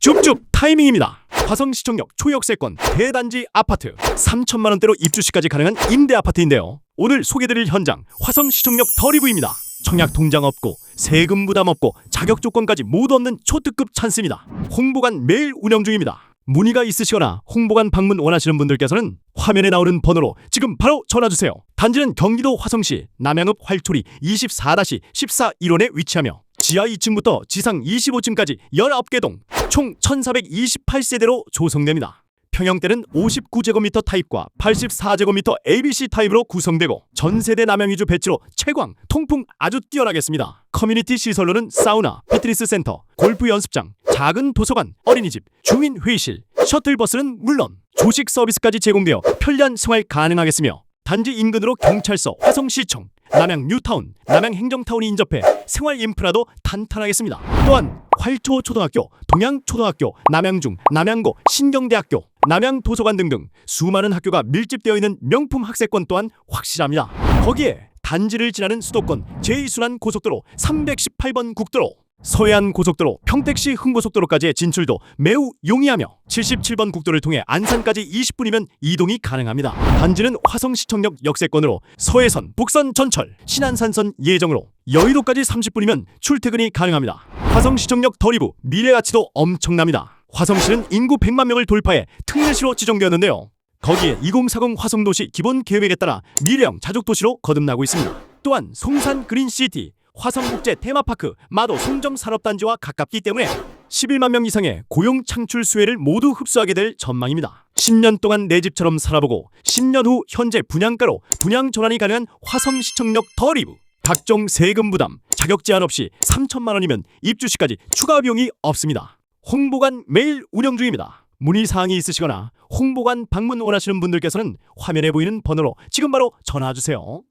줍줍 타이밍입니다. 화성 시청역 초역세권 대단지 아파트 3천만 원대로 입주 시까지 가능한 임대 아파트인데요. 오늘 소개드릴 현장 화성 시청역 더리브입니다. 청약 통장 없고 세금 부담 없고 자격 조건까지 모두 없는 초특급 찬스입니다. 홍보관 매일 운영 중입니다. 문의가 있으시거나 홍보관 방문 원하시는 분들께서는 화면에 나오는 번호로 지금 바로 전화 주세요. 단지는 경기도 화성시 남양읍 활초리 24-14 1원에 위치하며 지하 2층부터 지상 25층까지 19개 동 총 1428세대로 조성됩니다. 평형대는 59제곱미터 타입과 84제곱미터 ABC 타입으로 구성되고 전세대 남양 위주 배치로 채광, 통풍 아주 뛰어나겠습니다. 커뮤니티 시설로는 사우나, 피트니스 센터, 골프 연습장, 작은 도서관, 어린이집, 중인 회의실, 셔틀버스는 물론 조식 서비스까지 제공되어 편리한 생활 가능하겠으며 단지 인근으로 경찰서, 화성시청, 남양 뉴타운, 남양 행정타운이 인접해 생활 인프라도 탄탄하겠습니다. 또한 활초 초등학교, 동양 초등학교, 남양중, 남양고, 신경대학교, 남양 도서관 등등 수많은 학교가 밀집되어 있는 명품 학세권 또한 확실합니다. 거기에 단지를 지나는 수도권 제2순환 고속도로 318번 국도로 서해안 고속도로 평택시 흥고속도로까지의 진출도 매우 용이하며 77번 국도를 통해 안산까지 20분이면 이동이 가능합니다. 단지는 화성시청역 역세권으로 서해선, 북선 전철, 신안산선 예정으로 여의도까지 30분이면 출퇴근이 가능합니다. 화성시청역 더리부 미래 가치도 엄청납니다. 화성시는 인구 100만 명을 돌파해 특례시로 지정되었는데요. 거기에 2040 화성도시 기본 계획에 따라 미래형 자족도시로 거듭나고 있습니다. 또한 송산 그린시티, 화성국제 테마파크, 마도 송정 산업단지와 가깝기 때문에 11만 명 이상의 고용 창출 수혜를 모두 흡수하게 될 전망입니다. 10년 동안 내 집처럼 살아보고 10년 후 현재 분양가로 분양 전환이 가능한 화성 시청역 더 리브. 각종 세금 부담, 자격 제한 없이 3천만 원이면 입주 시까지 추가 비용이 없습니다. 홍보관 매일 운영 중입니다. 문의 사항이 있으시거나 홍보관 방문 원하시는 분들께서는 화면에 보이는 번호로 지금 바로 전화 주세요.